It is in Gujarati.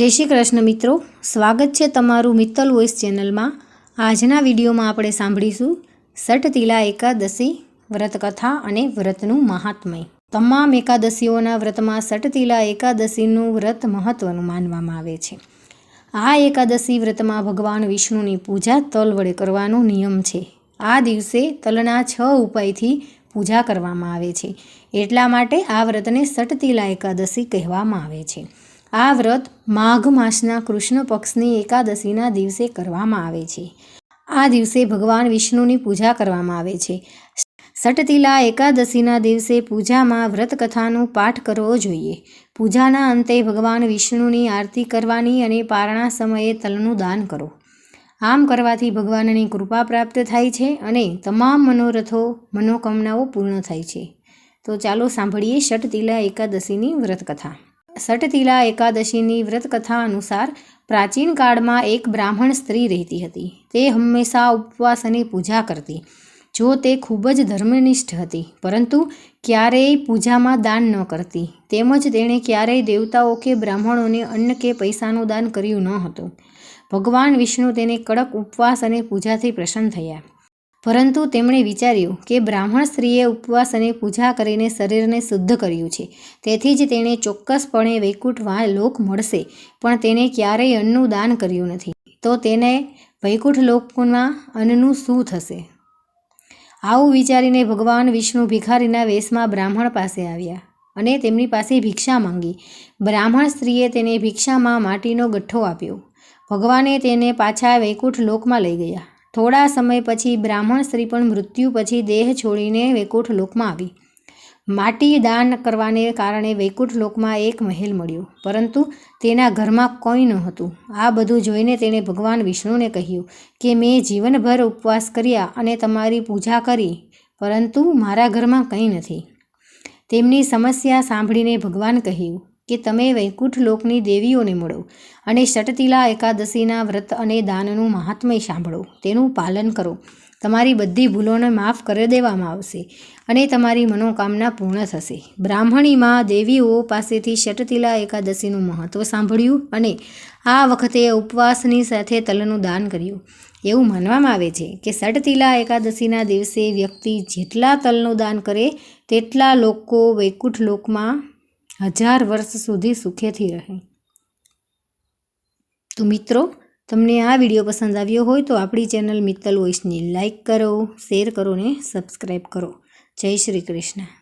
જય શ્રી કૃષ્ણ મિત્રો. સ્વાગત છે તમારું મિત્તલ વોઇસ ચેનલમાં. આજના વિડીયોમાં આપણે સાંભળીશું સટતિલા એકાદશી, વ્રતકથા અને વ્રતનું મહાત્મય. તમામ એકાદશીઓના વ્રતમાં સટતિલા એકાદશીનું વ્રત મહત્વનું માનવામાં આવે છે. આ એકાદશી વ્રતમાં ભગવાન વિષ્ણુની પૂજા તલ વડે કરવાનો નિયમ છે. આ દિવસે તલના છ ઉપાયથી પૂજા કરવામાં આવે છે. એટલા માટે આ વ્રતને સટતિલા એકાદશી કહેવામાં આવે છે. આ વ્રત માઘ માસના કૃષ્ણ પક્ષની એકાદશીના દિવસે કરવામાં આવે છે. આ દિવસે ભગવાન વિષ્ણુની પૂજા કરવામાં આવે છે. સટતિલા એકાદશીના દિવસે પૂજામાં વ્રતકથાનું પાઠ કરવો જોઈએ. પૂજાના અંતે ભગવાન વિષ્ણુની આરતી કરવાની અને પારણા સમયે તલનું દાન કરો. આમ કરવાથી ભગવાનની કૃપા પ્રાપ્ત થાય છે અને તમામ મનોરથો, મનોકામનાઓ પૂર્ણ થાય છે. તો ચાલો સાંભળીએ ષટતિલા એકાદશીની વ્રતકથા. સટતિલા એકાદશીની વ્રતકથા અનુસાર પ્રાચીન કાળમાં એક બ્રાહ્મણ સ્ત્રી રહેતી હતી. તે હંમેશા ઉપવાસ અને પૂજા કરતી. જો તે ખૂબ જ ધર્મનિષ્ઠ હતી, પરંતુ ક્યારેય પૂજામાં દાન ન કરતી. તેમજ તેણે ક્યારેય દેવતાઓ કે બ્રાહ્મણોને અન્ન કે પૈસાનું દાન કર્યું ન હતું. ભગવાન વિષ્ણુ તેને કડક ઉપવાસ અને પૂજાથી પ્રસન્ન થયા. પરંતુ તેમણે વિચાર્યું કે બ્રાહ્મણ સ્ત્રીએ ઉપવાસ અને પૂજા કરીને શરીરને શુદ્ધ કર્યું છે. તેથી જ તેણે ચોક્કસપણે વૈકુંઠ લોક મળશે, પણ તેણે ક્યારેય અન્નનું દાન કર્યું નથી. તો તેને વૈકુંઠ લોકમાં અન્નનું શું થશે? આવું વિચારીને ભગવાન વિષ્ણુ ભિખારીના વેશમાં બ્રાહ્મણ પાસે આવ્યા અને તેમની પાસે ભિક્ષા માંગી. બ્રાહ્મણ સ્ત્રીએ તેને ભિક્ષામાં માટીનો ગઠ્ઠો આપ્યો. ભગવાને તેને પાછા વૈકુંઠ લોકમાં લઈ ગયા. થોડા સમય પછી બ્રાહ્મણ સ્ત્રી પણ મૃત્યુ પછી દેહ છોડીને વૈકુંઠ લોકમાં આવી. માટી દાન કરવાને કારણે વૈકુંઠ લોકમાં એક મહેલ મળ્યો, પરંતુ તેના ઘરમાં કોઈ નહોતું. આ બધું જોઈને તેણે ભગવાન વિષ્ણુને કહ્યું કે, મેં જીવનભર ઉપવાસ કર્યા અને તમારી પૂજા કરી, પરંતુ મારા ઘરમાં કંઈ નથી. તેમની સમસ્યા સાંભળીને ભગવાન કહ્યું કે તમે વૈકુંઠ લોકની દેવીઓને મળો અને ષટતિલા એકાદશીના વ્રત અને દાનનું મહાત્મય સાંભળો. તેનું પાલન કરો. તમારી બધી ભૂલોને માફ કરી દેવામાં આવશે અને તમારી મનોકામના પૂર્ણ થશે. બ્રાહ્મણીમાં દેવીઓ પાસેથી ષટતિલા એકાદશીનું મહત્ત્વ સાંભળ્યું અને આ વખતે ઉપવાસની સાથે તલનું દાન કર્યું. એવું માનવામાં આવે છે કે ષટતિલા એકાદશીના દિવસે વ્યક્તિ જેટલા તલનું દાન કરે, તેટલા લોકો વૈકુંઠ લોકમાં હજાર વર્ષ સુધી સુખેથી રહે. તો મિત્રો, તમને આ વીડિયો પસંદ આવ્યો હોય તો આપણી ચેનલ મિત્તલ વોઇસની લાઇક કરો, શેર કરો ને સબસ્ક્રાઈબ કરો. જય શ્રી કૃષ્ણ.